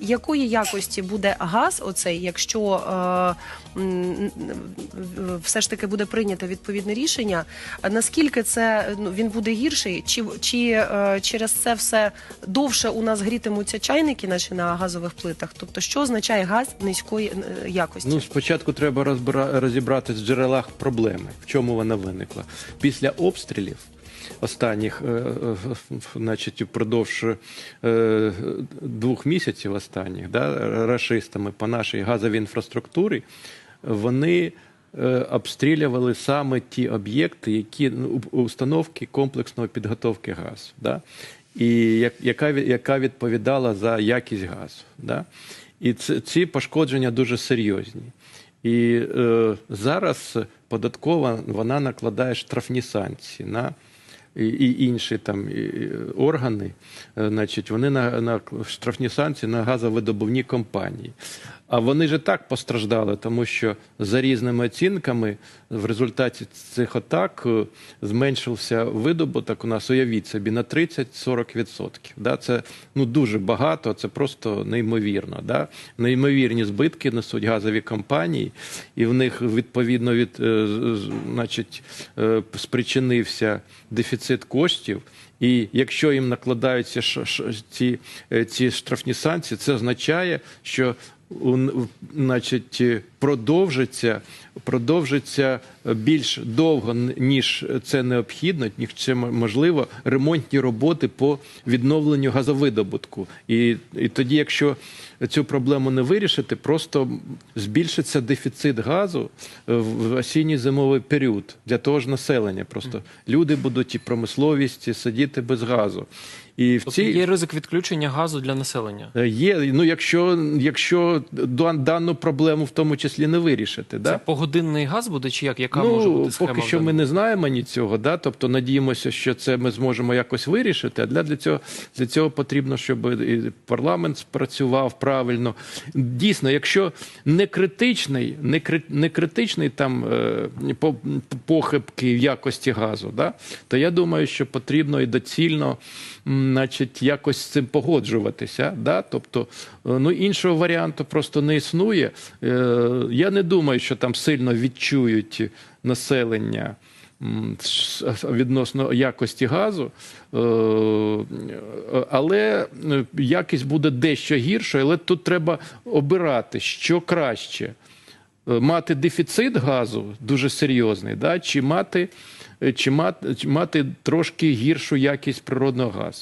Якої якості буде газ, оцей, якщо е, все ж таки буде прийнято відповідне рішення? Наскільки це ну, він буде гірший? Чи, чи е, через це все довше у нас грітимуться чайники наші на газових плитах? Тобто, що означає газ низької е, якості? Ну, спочатку треба розібрати в джерелах проблеми, в чому вона виникла. Після обстрілів останніх, е, е, значить, впродовж е, двох місяців останніх, да, рашистами по нашій газовій інфраструктурі, вони обстрілювали саме ті об'єкти, які ну, установки комплексної підготовки газу. Да? І як- яка, яка відповідала за якість газу. Да? І ц- ці пошкодження дуже серйозні. І е, зараз податкова вона накладає штрафні санкції на і, інші там органи, е, значить, вони на, на штрафні санкції на газовидобувні компанії. А вони ж так постраждали, тому що за різними оцінками в результаті цих атак е, зменшився видобуток у нас, уявіть собі, на 30-40%. Да? Це ну, дуже багато, це просто неймовірно. Да? Неймовірні збитки несуть газові компанії, і в них відповідно від, е, значить, е, спричинився дефіцит коштів. І якщо їм накладаються ці, ці штрафні санкції, це означає, що значить, е, продовжиться, продовжиться більш довго, ніж це необхідно, ніж це можливо, ремонтні роботи по відновленню газовидобутку. І, і тоді, якщо цю проблему не вирішити, просто збільшиться дефіцит газу е, в осінній зимовий період для того ж населення. Просто люди будуть і промисловість сидіти без газу. І в Тобто цій є ризик відключення газу для населення. Е, Є, ну якщо, якщо дану проблему в тому числі не вирішити, Це да? погодинний газ буде чи як? Яка ну, може бути схема? поки що ми не знаємо ні цього, да? тобто надіємося, що це ми зможемо якось вирішити. А для, для, цього, для цього потрібно, щоб і парламент спрацював правильно. Дійсно, якщо не критичний, не, кри- не критичний там е, по- похибки в якості газу, да? то я думаю, що потрібно і доцільно значить, якось з цим погоджуватися. Да? Тобто, е, ну, іншого варіанту просто не існує. Е, Я не думаю, що там сильно відчують населення відносно якості газу, Е, але е, якість буде дещо гіршою, але тут треба обирати, що краще. Е, Мати дефіцит газу дуже серйозний, да? чи мати, чи мати, чи мати трошки гіршу якість природного газу.